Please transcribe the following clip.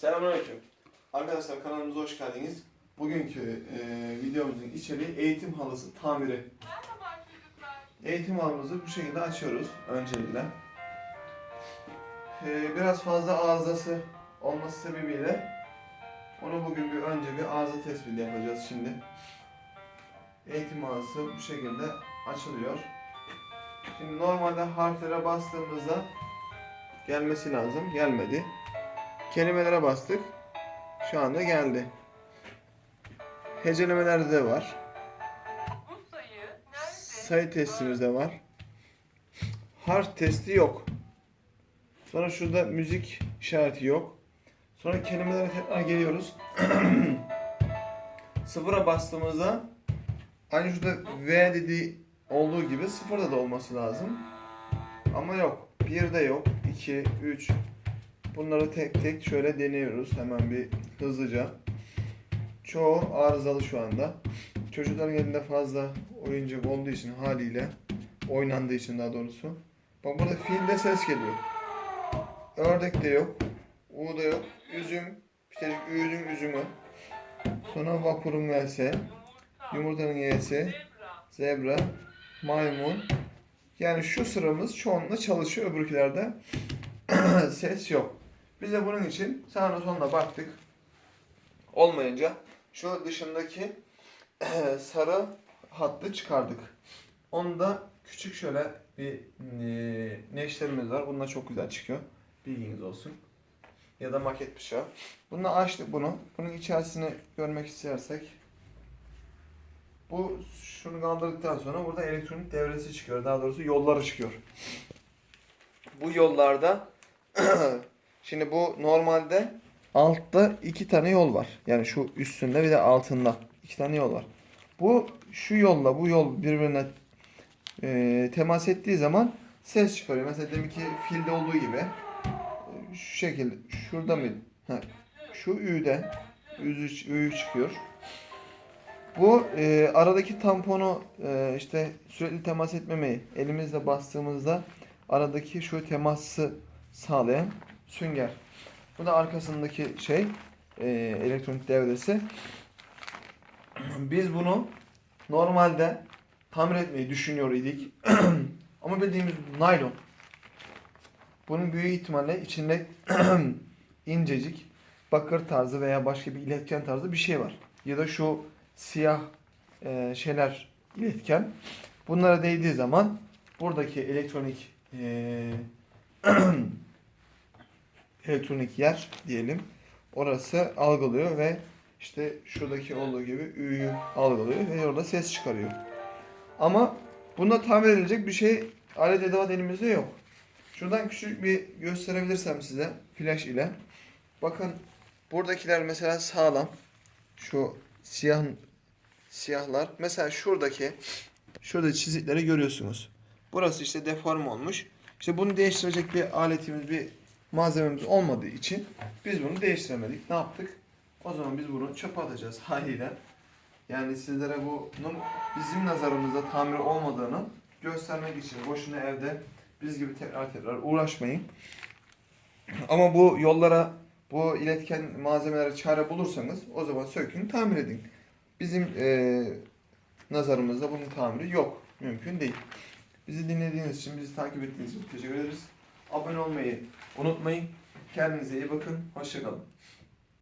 Selamünaleyküm. Arkadaşlar kanalımıza hoş geldiniz. Bugünkü e, videomuzun içeriği eğitim halısı tamiri. Merhaba çocuklar. Eğitim halımızı bu şekilde açıyoruz öncelikle. E, biraz fazla arızası olması sebebiyle onu bugün bir önce bir arıza tespiti yapacağız şimdi. Eğitim halısı bu şekilde açılıyor. Şimdi normalde harflere bastığımızda gelmesi lazım. Gelmedi. Kelimelere bastık. Şu anda geldi. Hecelemelerde de var. Sayı nerede? Sayı testimiz de var. Harf testi yok. Sonra şurada müzik işareti yok. Sonra kelimelere tekrar geliyoruz. Sıfıra bastığımızda aynı şurada V dediği olduğu gibi sıfırda da olması lazım. Ama yok. Bir de yok. 2, 3. Bunları tek tek şöyle deniyoruz. Hemen bir hızlıca. Çoğu arızalı şu anda. Çocukların elinde fazla oyuncak olduğu için haliyle oynandığı için daha doğrusu. Bak burada fiilde ses geliyor. Ördek de yok. U da yok. Üzüm. İşte üzüm üzümü. Sonra vapurun V'si. Yumurta. Yumurtanın Y'si. Zebra. Maymun. Yani şu sıramız çoğunlukla çalışıyor. Öbürkülerde ses yok. Biz de bunun için sağına soluna baktık. Olmayınca şu dışındaki sarı hattı çıkardık. Onda küçük şöyle bir neşterimiz var. Bununla çok güzel çıkıyor. Bilginiz olsun. Ya da maket bıçağı. Bunu açtık bunu. Bunun içerisini görmek istersek bu şunu kaldırdıktan sonra burada elektronik devresi çıkıyor. Daha doğrusu yolları çıkıyor. Bu yollarda şimdi bu normalde altta iki tane yol var. Yani şu üstünde bir de altında iki tane yol var. Bu şu yolla bu yol birbirine e, temas ettiği zaman ses çıkarıyor. Mesela deminki filde olduğu gibi e, şu şekilde şurada mı? Ha, şu Ü'de Ü, Ü çıkıyor. Bu e, aradaki tamponu e, işte sürekli temas etmemeyi elimizle bastığımızda aradaki şu teması sağlayan sünger. Bu da arkasındaki şey e, elektronik devresi. Biz bunu normalde tamir etmeyi düşünüyor idik. Ama bildiğimiz naylon. Bunun büyük ihtimalle içinde incecik bakır tarzı veya başka bir iletken tarzı bir şey var. Ya da şu siyah e, şeyler iletken. Bunlara değdiği zaman buradaki elektronik e, elektronik yer diyelim. Orası algılıyor ve işte şuradaki olduğu gibi Ü'yü algılıyor ve orada ses çıkarıyor. Ama bunda tamir edilecek bir şey alet edevat elimizde yok. Şuradan küçük bir gösterebilirsem size flash ile. Bakın buradakiler mesela sağlam. Şu siyah siyahlar. Mesela şuradaki şurada çizikleri görüyorsunuz. Burası işte deform olmuş. İşte bunu değiştirecek bir aletimiz, bir malzememiz olmadığı için biz bunu değiştiremedik. Ne yaptık? O zaman biz bunu çöpe atacağız haliyle. Yani sizlere bunun bizim nazarımızda tamir olmadığını göstermek için boşuna evde biz gibi tekrar tekrar uğraşmayın. Ama bu yollara, bu iletken malzemelere çare bulursanız o zaman sökün, tamir edin. Bizim eee nazarımızda bunun tamiri yok. Mümkün değil. Bizi dinlediğiniz için, bizi takip ettiğiniz için teşekkür ederiz. Abone olmayı unutmayın. Kendinize iyi bakın. Hoşçakalın.